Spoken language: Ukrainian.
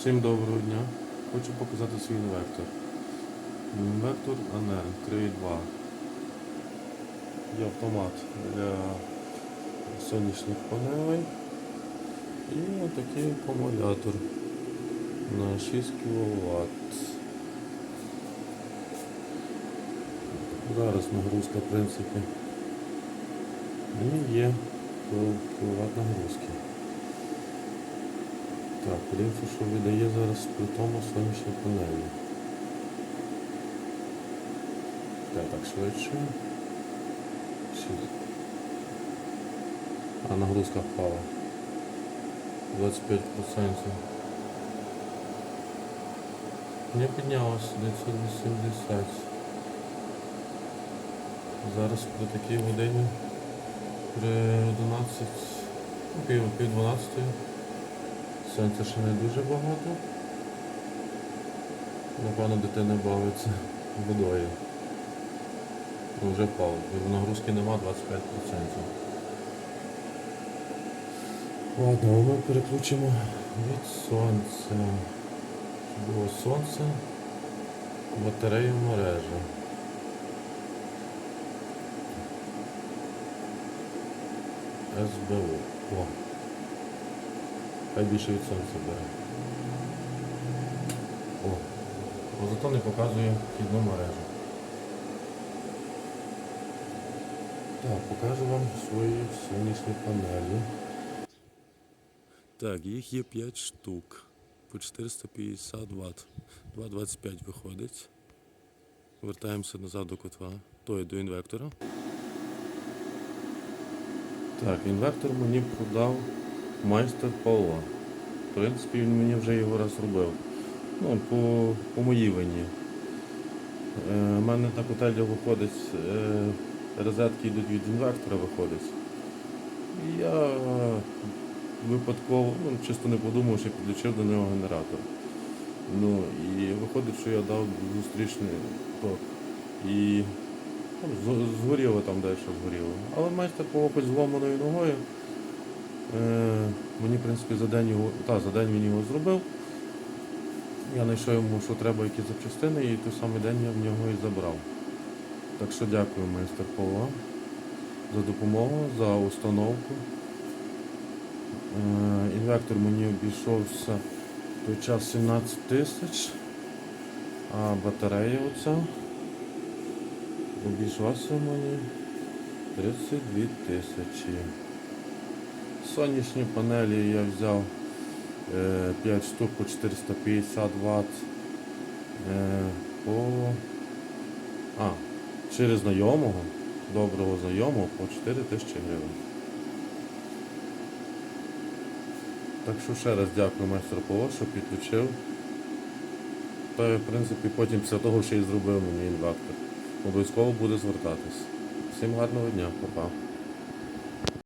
Всім доброго дня. Хочу показати свій інвертор. Інвертор АНР 3.2. Є автомат для сонячних панелей. І отакий акумулятор на 6 кВт. Зараз нагрузка, в принципі, і є кВт нагрузки. Так, подивимося, що видає зараз при тому сонячні панелі. Так, так, швидше. А нагрузка впала. 25%. Не піднялось 980. Зараз при такій годині при 11, ну, пів, пів 12. Сонця ще не дуже багато. Напевно, дитина бавиться водою. Ну, вже впав. Нагрузки нема 25%. Ладно, ми переключимо від сонця. Було сонце, батарею мережа. СБУ. О. Хай більше від сонця бере. О. Бо зато не показує вхідну мережу. Так, покажу вам свої сонячні панелі. Так, їх є 5 штук. По 450 Вт. 2,25 виходить. Вертаємося назад до котла, то до інвертора. Так, інвертор мені продав майстер Павло. В принципі, він мені вже його раз робив. Ну, по, по моїй вині. Е, У мене на котельня виходить, е, розетки йдуть від інвертора виходить. І я е, випадково, ну, чисто не подумав, що підключив до нього генератор. Ну, і виходить, що я дав зустрічний ток. І ну, згоріло там дещо згоріло. Але майстер хоч зломаною ногою. Е, мені, в принципі, за день його, та, за день він його зробив. Я знайшов йому, що треба які запчастини, і той самий день я в нього і забрав. Так що дякую, майстер Павло, за допомогу, за установку. Е, інвертор мені обійшовся в той час 17 тисяч, а батарея оця обійшлася мені 32 тисячі. Сонячні панелі я взяв е, 5 штук по 450 Вт. Е, по... А, через знайомого, доброго знайомого по 4 тисячі гривень. Так що ще раз дякую майстру Павло, що підключив. Та в принципі потім після того ще й зробив мені інвертор. Обов'язково буде звертатись. Всім гарного дня, па-па.